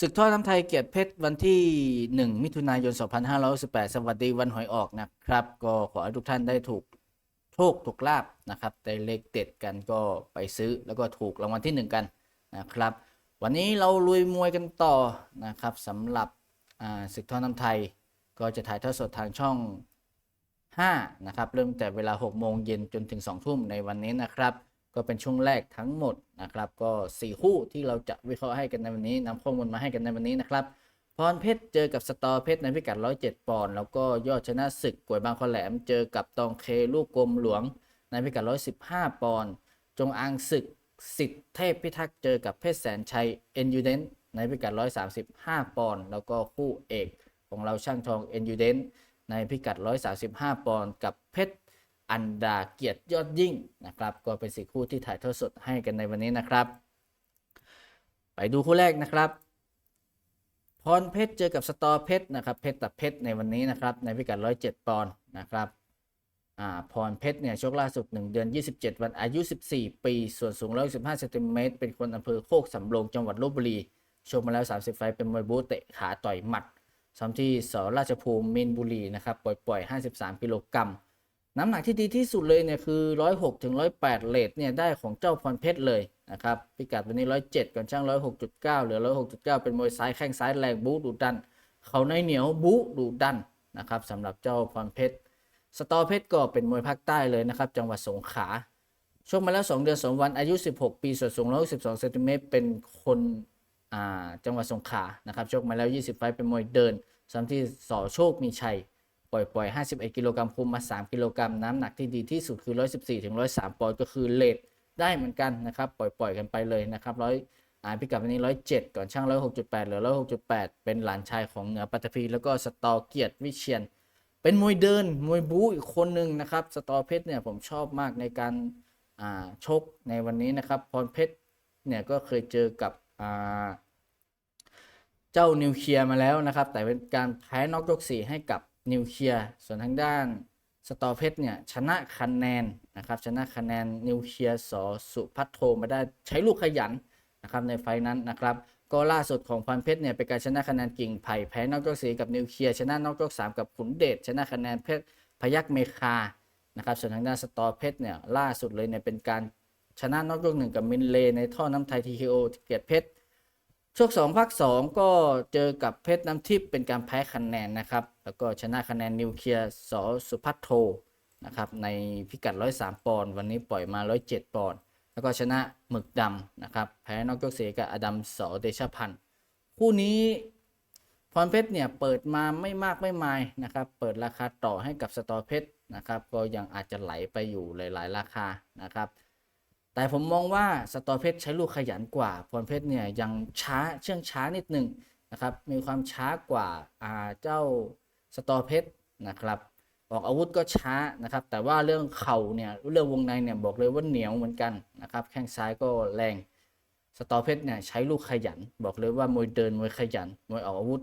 ศึกท่อน้ำไทยเกียรติเพชรวันที่ 1 มิถุนายน 2518สวัสดีวันหวยออกนะครับ ก็ขอให้ทุกท่านได้ถูกโชคถูกลาบนะครับได้เลขเด็ดกันก็ไปซื้อแล้วก็ถูกรางวัลที่ 1 กันนะครับ วันนี้เราลุยมวยกันต่อนะครับสำหรับศึกท่อน้ำไทย ก็จะถ่ายทอดสดทางช่อง 5 นะครับ เริ่มแต่เวลา 6 โมงเย็นจนถึง 2 ทุ่มในวันนี้นะครับ ก็เป็นช่วงแรกทั้งหมดนะครับ ก็ 4 คู่ที่เราจะวิเคราะห์ให้กันในวันนี้นำข้อมูลมาให้กันในวันนี้นะครับพรเพชรเจอกับสตอเพชรในพิกัด 107 ปอนด์แล้วก็ยอดชนะศึกกวยบางคอแหลม เจอกับตองเคลูกกลมหลวงในพิกัด 115 ปอนด์จงอางศึกสิทธิเทพพิทักษ์เจอกับเพชรแสนชัยเอ็นยูเดนในพิกัด 135 ปอนด์แล้วก็คู่เอกของเราช่างทองเอ็นยูเดนในพิกัด 135 ปอนด์กับเพชร อันดาเกียรติยอดยิ่งนะครับ ก็เป็นสี่คู่ที่ถ่ายทอดสดให้กันในวันนี้นะครับ ไปดูคู่แรกนะครับ พรเพชรเจอกับสตอเพชรนะครับเพชรตัดเพชรในวันนี้นะครับ ในพิกัด 107 ปอนด์นะครับอ่าพรเพชรเนี่ยชกล่าสุด 1 เดือน 27 วันอายุ 14 ปี ส่วนสูง 115เซนติเมตรเป็นคนอำเภอโคกสำโรงจังหวัดลบบุรีชกมาแล้ว 30 ไฟต์เป็นมวยบูเตะขาต่อยหมัดซ้อมที่สราชภูมิมินบุรีนะครับปล่อย ๆ 53 กิโลกรัม น้ำหนักที่ดีที่สุดเลยเนี่ยคือ 106ถึง108เลทเนี่ยได้ของเจ้าพรเพชรเลยนะครับพิกัดวันนี้ 107 ก่อนช่าง 106.9 เหลือ 106.9 เป็นมวยซ้ายแข้งซ้ายแรงบู๊ดุดัน เขาในเหนียวบู๊ดุดันนะครับสำหรับเจ้าพรเพชรสตอเพชรก็เป็นมวยภาคใต้เลยนะครับจังหวัดสงขลาชกมาแล้ว 2 เดือน2วันอายุ 16 ปีส่วนสูง112เซนติเมตรเป็นคนจังหวัดสงขลานะครับชกมาแล้ว 20 ไฟเป็นมวยเดินซ้ำที่สอโชคมีชัย ปล่อยปล่อย51 กิโลกรัมคุมมา 3 กิโลกรัมน้ำหนักที่ดีที่สุดคือ 114ถึง103ปอนด์ก็คือเลทได้เหมือนกันนะครับ ปล่อยปล่อยกันไปเลยนะครับร้อยอ่าพิกัดวันนี้ 107 ก่อนช่าง 106.8เหลือ 106.8 เป็นหลานชายของเหนือปัตตภีแล้วก็สตอเกียรติวิเชียน เป็นมวยเดินมวยบู๊อีกคนหนึ่งนะครับสตอเพชรเนี่ยผมชอบมากในการอ่าชกในวันนี้นะครับพรเพชรเนี่ยก็เคยเจอกับอ่าเจ้านิวเคลียร์มาแล้วนะครับ แต่เป็นการแพ้นอกยก4ให้กับ นิวเคลียร์ส่วนทางด้านสตอเพชรเนี่ยชนะคะแนนนะครับชนะคะแนนนิวเคลียร์สอสุพัทโทมาได้ใช้ลูกขยันนะครับในไฟนั้นนะครับก็ล่าสุดของพันเพชรเนี่ยเป็นการชนะคะแนนกิ่งไผ่แพ้นอกยก4กับนิวเคลียร์ชนะนอกยก3กับขุนเดชชนะคะแนนเพชรพยักเมคานะครับส่วนทางด้านสตอเพชรเนี่ยล่าสุดเลยเนี่ยเป็นการชนะนอกยกหนึ่งกับมินเลในท่อน้ำไทยทีเคโอเกียรติเพชร ช่วงสองภาคสองก็เจอกับเพชรน้ำทิพย์เป็นการแพ้คะแนนนะครับ แล้วก็ชนะคะแนนนิวเคลียร์สอสุพัทโทนะครับในพิกัด 103 ปอนด์วันนี้ปล่อยมา 107 ปอนด์แล้วก็ชนะหมึกดำนะครับแพ้นอกยกเสียกับอดัมสอเดชพันธ์คู่นี้พรเพชรเนี่ยเปิดมาไม่มากไม่มายนะครับเปิดราคาต่อให้กับสตอเพชรนะครับก็ยังอาจจะไหลไปอยู่หลาย ๆ ราคานะครับ แต่ผมมองว่าสตอเพชรใช้ลูกขยันกว่าพรเพชรเนี่ยยังช้าเชื่องช้านิดหนึ่งนะครับ มีความช้ากว่าอาเจ้าสตอเพชรนะครับ ออกอาวุธก็ช้านะครับ แต่ว่าเรื่องเข่าเนี่ยเรื่องวงในเนี่ยบอกเลยว่าเหนียวเหมือนกันนะครับ แข้งซ้ายก็แรง สตอเพชรเนี่ยใช้ลูกขยัน บอกเลยว่ามวยเดินมวยขยันมวยออกอาวุธ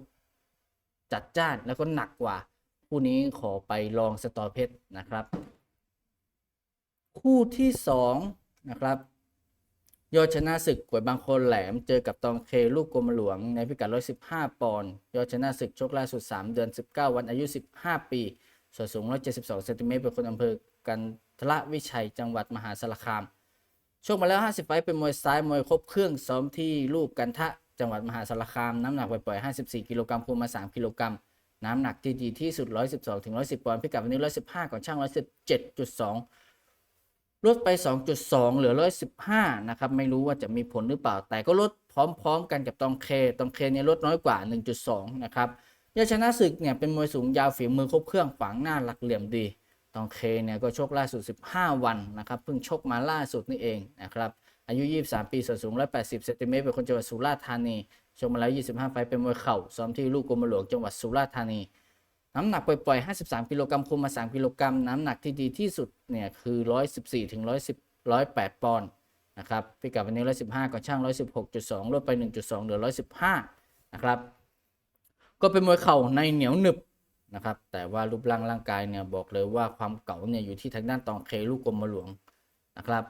จัดจ้านแล้วก็หนักกว่าคู่นี้ขอไปลองสตอเพชรนะครับ คู่ที่สอง นะครับยอดชนะศึกกวยบางคนแหลม เจอกับตองเคลูกกรมหลวงในพิกัด 115 ปอนด์ยอดชนะศึกชกล่าสุด 3 เดือน 19 วันอายุ 15 ปีส่วนสูง 172 เซนติเมตรเป็นคนอำเภอกันทละวิชัยจังหวัดมหาสารคามชกมาแล้ว 50 ไฟเป็นมวยซ้ายมวยครบเครื่องซ้อมที่ลูกกันทะจังหวัดมหาสารคาม น้ำหนักปล่อย 54 กิโลกรัมคุมมา 3 กิโลกรัมน้ำหนักที่ดีที่สุด 112ถึง110 ปอนด์พิกัดวันนี้ 115 ก่อนช่าง 117.2 ลดไป 2.2 เหลือ 115 นะครับ ไม่รู้ว่าจะมีผลหรือเปล่า แต่ก็ลดพร้อมๆ กันกับตองเค ตองเคเนี่ยลดน้อยกว่า 1.2 นะครับยาชนะศึกเนี่ยเป็นมวยสูงยาวฝีมือครบเครื่องขวางหน้าหลักเหลี่ยมดี ตองเคเนี่ยก็ชกล่าสุด 15 วันนะครับ เพิ่งชกมาล่าสุดนี่เองนะครับ อายุ 23 ปี ส่วนสูง 180 เซนติเมตร เป็นคนจังหวัดสุราษฎร์ธานี ชกมาแล้ว 25 ไฟเป็นมวยเข่า ซ้อมที่ลูกกรมหลวงจังหวัดสุราษฎร์ธานี น้ำหนักปล่อยๆ 53 กิโลกรัมคุมมา 3 กิโลกรัม น้ำหนักที่ดีที่สุดเนี่ยคือ 114 ถึง 110 108 ปอนด์นะครับพิกัดวันนี้ 115ก่อนช่าง 116.2 ลดไป 1.2 เหลือ 115 นะครับ ก็เป็นมวยเข่าในเหนียวหนึบนะครับ แต่ว่ารูปร่างร่างกายเนี่ยบอกเลยว่าความเก่าเนี่ยอยู่ที่ทางด้านตองเคลูกกรมหลวงนะครับ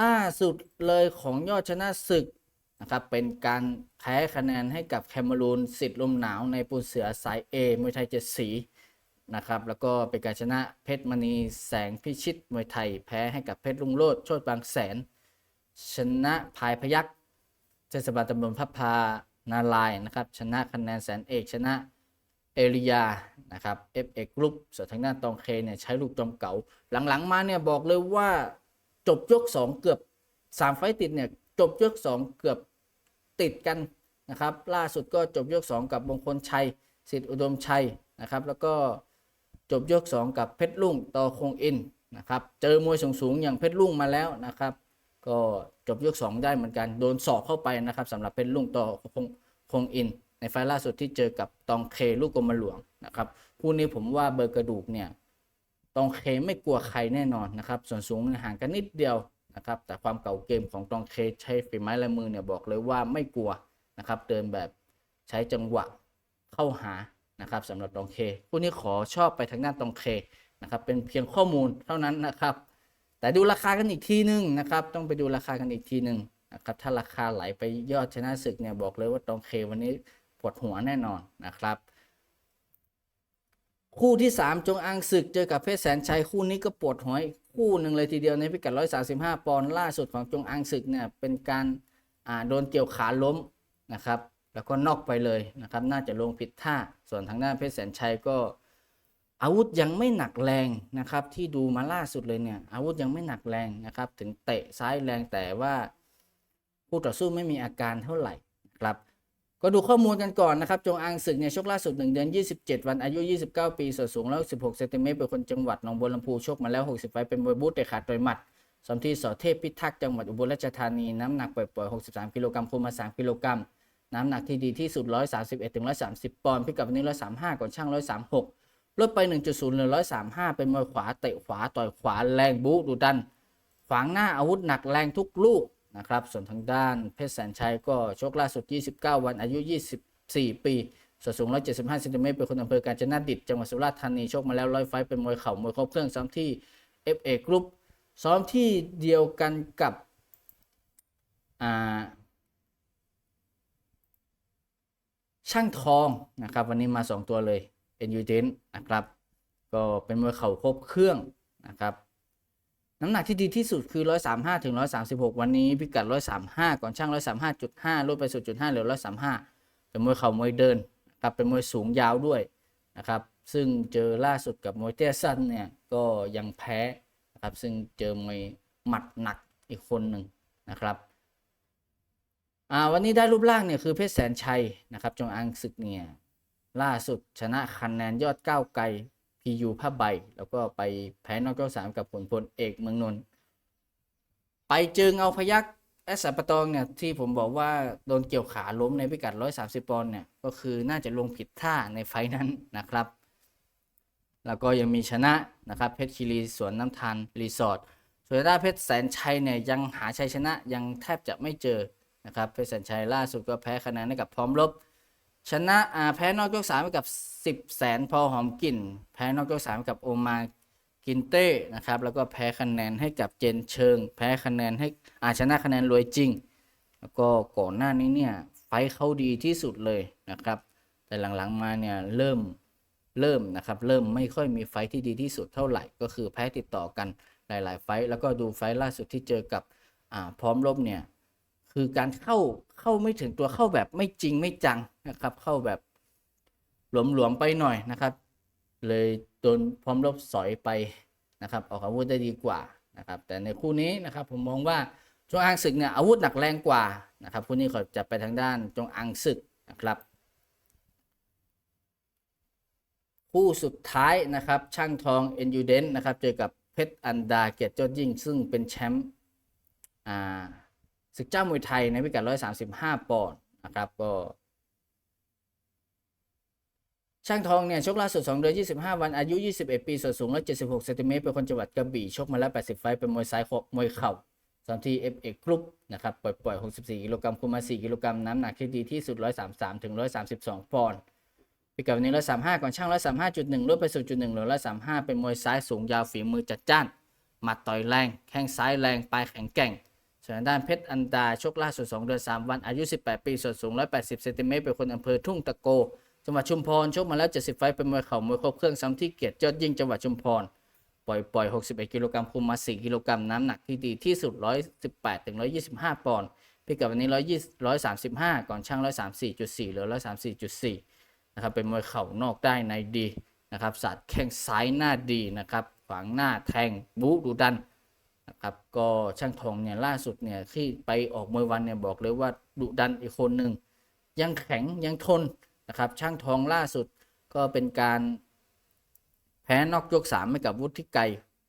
ล่าสุดเลยของยอดชนะศึก นะครับเป็นการแพ้คะแนนให้กับแคมารูนสิทธิ์ลมหนาวในปูเสือสาย A มวยไทยเจ็ดสีนะครับแล้วก็เป็นการชนะเพชรมณีแสงพิชิตมวยไทยแพ้ให้กับเพชรลุงโลดโชดบางแสน ชนะพายพยักเทศบาลตำบลพับพานาลายนะครับชนะคะแนนแสนเอกชนะเอริยานะครับ FA กรุ๊ปส่วนทางด้านตองเคเนี่ยใช้ลูกจอมเก่า หลังๆมาเนี่ยบอกเลยว่าจบยก 2 เกือบ 3 ไฟต์ติดเนี่ยจบยก 2 เกือบ ติดกันนะครับ ล่าสุดก็จบยก 2 กับมงคลชัยสิทธิอุดมชัยนะครับ แล้วก็จบยก 2 กับเพชรลุ่งต่อคงอินนะครับ เจอมวยสูงๆอย่างเพชรลุ่งมาแล้วนะครับ ก็จบยก 2 ได้เหมือนกัน โดนสอกเข้าไปนะครับสำหรับเป็นลุงต่อคงคงอิน ในไฟล์ล่าสุดที่เจอกับตองเคลูกกรมหลวงนะครับคู่นี้ผมว่าเบอร์กระดูกเนี่ยตองเคไม่กลัวใครแน่นอนนะครับ ส่วนสูงห่างกันนิดเดียว นะครับ แต่ความเก่าเกมของตองเคใช้ฝีไม้ลายมือเนี่ยบอกเลยว่าไม่กลัวนะครับ เดินแบบใช้จังหวะเข้าหานะครับสำหรับตองเคคู่นี้ขอชอบไปทางด้านตองเคนะครับเป็นเพียงข้อมูลเท่านั้นนะครับ แต่ดูราคากันอีกทีนึงนะครับ ต้องไปดูราคากันอีกทีนึงนะครับ ถ้าราคาไหลไปยอดชนะศึกเนี่ยบอกเลยว่าตองเควันนี้ปวดหัวแน่นอนนะครับ คู่ที่ 3 จงอังศึกเจอกับเพชรแสนชัยคู่นี้ก็ปวดหัวอีกคู่หนึ่งเลยทีเดียวในพิกัด 135 ปอนด์ล่าสุดของจงอังศึกเนี่ยเป็นการโดนเกี่ยวขาล้มนะครับ แล้วก็นอกไปเลยนะครับน่าจะลงผิดท่า ส่วนทางด้านเพชรแสนชัยก็ อาวุธยังไม่หนักแรงนะครับ ที่ดูมาล่าสุดเลยเนี่ยอาวุธยังไม่หนักแรงนะครับ ถึงเตะซ้ายแรงแต่ว่าผู้ต่อสู้ไม่มีอาการเท่าไหร่ครับ ก็ดูข้อมูลกันก่อนนะครับ จงอางศึกเนี่ยชกล่าสุด 1 เดือน 27 วันอายุ 29 ปีส่วนสูงแล้ว16เซนติเมตรเป็นคนจังหวัดหนองบัวลำพูชกมาแล้ว 60 ไฟต์เป็นมวยบูทแต่ขาดต่อยหมัดสมที่สอเทพพิทักษ์จังหวัดอุบลราชธานี น้ำหนักปล่อยๆ63 กิโลกรัมคุมมา 3 กิโลกรัม น้ำหนักที่ดีที่สุด 131ถึง130 ปอนด์พิกัดวันนี้ 135 ก่อนช่าง 136 ลดไป 1.0เหลือ135 เป็นมวยขวาเตะขวาต่อยขวาแรงบูดุดัน ขวางหน้าอาวุธหนักแรงทุกลูก นะครับ ส่วนทางด้านเพชรแสนชัยก็ชกล่าสุด 29 วันอายุ 24 ปีส่วนสูง 175เซนติเมตรเป็นคนอำเภอกาญจนดิตจังหวัดสุราษฎร์ธานีชกมาแล้วร้อยไฟเป็นมวยเข่ามวยครบเครื่องซ้อมที่ FA Group ซ้อมที่เดียวกันกับอ่าช่างทองนะครับ วันนี้มา 2 ตัวเลยเป็นยูเจนนะครับ ก็เป็นมวยเข่าครบเครื่องนะครับ น้ำหนักที่ดีที่สุดคือ 135ถึง136 วันนี้พิกัด 135 ก่อนช่าง 135.5ลดไป0.5เหลือ 135 เป็นมวยเข่ามวยเดินครับเป็นมวยสูงยาวด้วยนะครับ ซึ่งเจอล่าสุดกับมวยเตี้ยสั้นเนี่ยก็ยังแพ้นะครับ ซึ่งเจอมวยหมัดหนักอีกคนหนึ่งนะครับอ่าวันนี้ได้รูปร่างเนี่ยคือเพชรแสนชัยนะครับจงอางศึกเนี่ยล่าสุดชนะคะแนนยอดก้าวไกล พียูผ้าใบ แล้วก็ไปแพ้นอกเจ้าสามกับผลพลเอกเมืองนนท์ไปเจอเงาพยักแอสสัปะตองเนี่ยที่ผมบอกว่าโดนเกี่ยวขาล้มในพิกัด 130 ปอนด์เนี่ยก็คือน่าจะลงผิดท่าในไฟนั้นนะครับ แล้วก็ยังมีชนะนะครับเพชรคีรีสวนน้ำทานรีสอร์ทส่วนทางด้าเพชรแสนชัยเนี่ยยังหาชัยชนะยังแทบจะไม่เจอนะครับเพชรแสนชัยล่าสุดก็แพ้คะแนนให้กับพร้อมรบ ชนะอ่าแพ้นอกยกสามให้กับ 10 แสนพอหอมกลิ่น แพ้นอกยกสามให้กับโอมากินเต้นะครับ แล้วก็แพ้คะแนนให้กับเจนเชิง แพ้คะแนนให้อาชนะคะแนนรวยจริง แล้วก็ก่อนหน้านี้เนี่ยไฟเขาดีที่สุดเลยนะครับ แต่หลังๆมาเนี่ยเริ่มเริ่มนะครับเริ่มไม่ค่อยมีไฟที่ดีที่สุดเท่าไหร่ ก็คือแพ้ติดต่อกันหลาย ๆ ไฟแล้วก็ดูไฟล่าสุดที่เจอกับอ่าพร้อมรบเนี่ย คือการเข้าเข้าไม่ถึงตัวเข้าแบบไม่จริงไม่จังนะครับ เข้าแบบหลวมๆไปหน่อยนะครับ เลยโดนพร้อมรบสอยไปนะครับออกอาวุธได้ดีกว่านะครับ แต่ในคู่นี้นะครับผมมองว่าจงอางศึกเนี่ยอาวุธหนักแรงกว่านะครับคู่นี้ขอจะไปทางด้านจงอางศึกนะครับ คู่สุดท้ายนะครับ ช่างทองเอ็นยูเดนนะครับเจอกับเพชรอันดาเกียรติยอดยิ่ง ซึ่งเป็นแชมป์อ่า ศึกเจ้ามวยไทยในพิกัด 135 ปอนด์นะครับก็ช่างทองเนี่ยชกล่าสุด 2 เดือน 25 วันอายุ 21 ปีส่วนสูง 176เซนติเมตรเป็นคนจังหวัดกระบี่ชกมาแล้ว 80 ไฟเป็นมวยซ้ายคมวยเข่าสามที่ FA กรุ๊ปนะครับปล่อยปล่อย 64 กิโลกรัมคุมมา 4 กิโลกรัมน้ำหนักที่ดีที่สุด 133 ถึง 132 ปอนด์พิกัดวันนี้ 135 ก่อนช่าง 135.1ลดไป 0.1เหลือ135 เป็นมวยซ้ายสูงยาวฝีมือจัดจ้านหมัดต่อยแรง แข้งซ้ายแรงปลายแข็งแกร่ง ส่วนด้านเพชรอันดาชกล่าสุด 2 เดือน 3 วันอายุ 18 ปีส่วนสูง 180 เซนติเมตรเป็นคนอำเภอทุ่งตะโก จังหวัดชุมพรชกมาแล้ว 70 ไฟเป็นมวยเข่ามวยครบเครื่องซ้ำที่เกียรติยอดยิ่งจังหวัดชุมพรปล่อยปล่อย 61 กิโลกรัมคุมมา 4 กิโลกรัมน้ำหนักที่ดีที่สุด 118ถึง125 ปอนด์พิกัดวันนี้ 120 135 ก่อนช่าง 134.4เหลือ 134.4 นะครับเป็นมวยเข่านอกได้ในดีนะครับสัตว์แข้งซ้ายหน้าดีนะครับขวางหน้าแทงบู๊ดุดัน นะครับก็ช่างทองเนี่ยล่าสุดเนี่ยที่ไปออกมวยวันเนี่ยบอกเลยว่าดุดันอีกคนหนึ่งยังแข็งยังทนนะครับช่างทองล่าสุดก็เป็นการแพ้นอกยกสามให้กับวุฒิไกร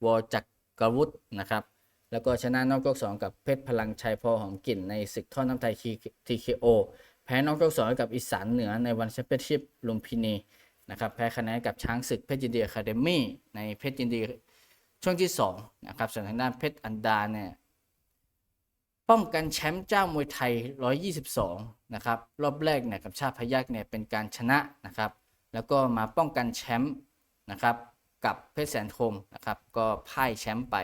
วอจักกรวุฒินะครับแล้วก็ชนะนอกยกสองกับเพชรพลังชัยพอหอมกลิ่นในศึกท่อน้ำไทยทีเคโอแพ้นอกยกสองให้กับอีสานเหนือในวันแชมเปี้ยนชิพลุมพินีนะครับแพ้คะแนนกับช้างศึกเพชรยินดีอะคาเดมี่ในเพชรยินดี ช่วงที่2นะครับส่วนทางด้านเพชรอันดาเนี่ยป้องกันแชมป์เจ้ามวยไทย 122 นะครับ รอบแรกเนี่ยกับชาติพยักเนี่ยเป็นการชนะนะครับ แล้วก็มาป้องกันแชมป์นะครับกับเพชรแสนคมนะครับ ก็พ่ายแชมป์ไป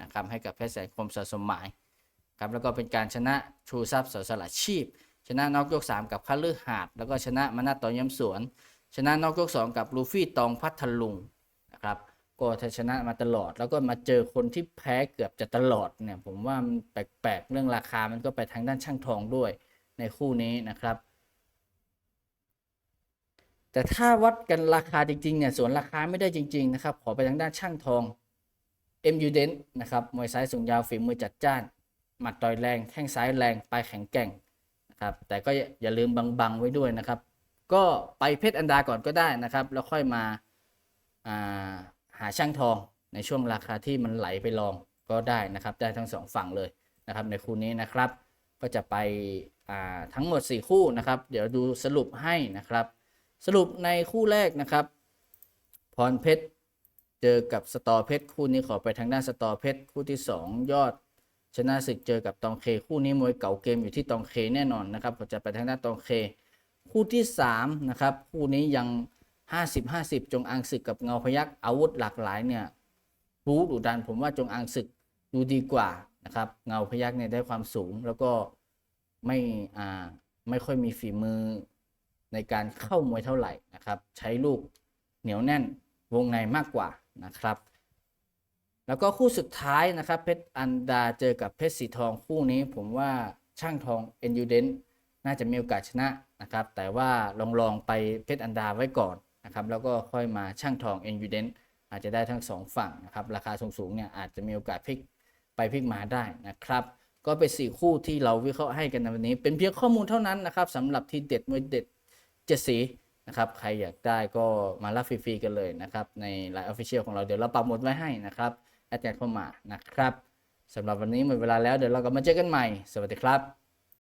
นะครับให้กับเพชรแสนคมสะสมหมายครับแล้วก็เป็นการชนะชูทรัพย์สสละชีพ ชนะนอกยก 3 กับคาลือหาด แล้วก็ชนะมนาตตอนย้ำสวน ชนะนอกยก 2 กับลูฟี่ตองพัทลุงนะครับ ก็ถ้าชนะมาตลอด แล้วก็มาเจอคนที่แพ้เกือบจะตลอดเนี่ยผมว่ามันแปลกๆเรื่องราคามันก็ไปทางด้านช่างทองด้วยในคู่นี้นะครับ แต่ถ้าวัดกันราคาจริงๆเนี่ยส่วนราคาไม่ได้จริง ๆ นะครับ ขอไปทางด้านช่างทอง m u d e n นะครับมวยซ้ายสูงยาวฝีมือจัดจ้าน หมัดต่อยแรง แข้งซ้ายแรงปลายแข็งแกร่งนะครับแต่ก็อย่าลืมบังๆไว้ด้วยนะครับ ก็ไปเพชรอันดาก่อนก็ได้นะครับ แล้วค่อยมาอ่า หาช่างทองในช่วงราคาที่มันไหลไปลองก็ได้นะครับ ได้ทั้งสองฝั่งเลยนะครับในคู่นี้นะครับ ก็จะไปทั้งหมด 4 คู่นะครับ เดี๋ยวดูสรุปให้นะครับ สรุปในคู่แรกนะครับ พรเพชรเจอกับสตอเพชรคู่นี้ขอไปทางด้านสตอเพชรคู่ที่ 2 ยอด ชนะศึกเจอกับตองเคคู่นี้มวยเก่าเกมอยู่ที่ตองเคแน่นอนนะครับก็จะไปทางด้านตองเค คู่ที่3นะครับคู่นี้ยัง 50 50 จงอางศึกกับเงาพยักอาวุธหลากหลายเนี่ยรู้ดุดันผมว่าจงอางศึกดูดีกว่านะครับเงาพยักเนี่ยได้ความสูงแล้วก็ไม่อ่าไม่ค่อยมีฝีมือในการเข้ามวยเท่าไหร่นะครับ ใช้ลูกเหนียวแน่นวงในมากกว่านะครับ แล้วก็คู่สุดท้ายนะครับเพชรอันดาเจอกับเพชรสีทองคู่นี้ผมว่าช่างทองเอ็นยูเดนน่าจะมีโอกาสชนะนะครับ แต่ว่าลองลองไปเพชรอันดาไว้ก่อน นะครับแล้วก็ค่อยมาช่างทองเอ็นยูเดนอาจจะได้ทั้งสองฝั่งนะครับราคาสูงๆเนี่ยอาจจะมีโอกาสพลิกไปพลิกมาได้นะครับก็เป็นสี่คู่ที่เราวิเคราะห์ให้กันในวันนี้ เป็นเพียงข้อมูลเท่านั้นนะครับสำหรับที่เด็ดมวยเด็ดเจ็ดสีนะครับใครอยากได้ก็มารับฟรีๆกันเลยนะครับในไลน์ออฟฟิเชียลของเราเดี๋ยวเราปักหมุดไว้ให้นะครับแอดแกันเข้ามานะครับสำหรับวันนี้หมดเวลาแล้วเดี๋ยวเรากลับมาเจอกันใหม่ สวัสดีครับ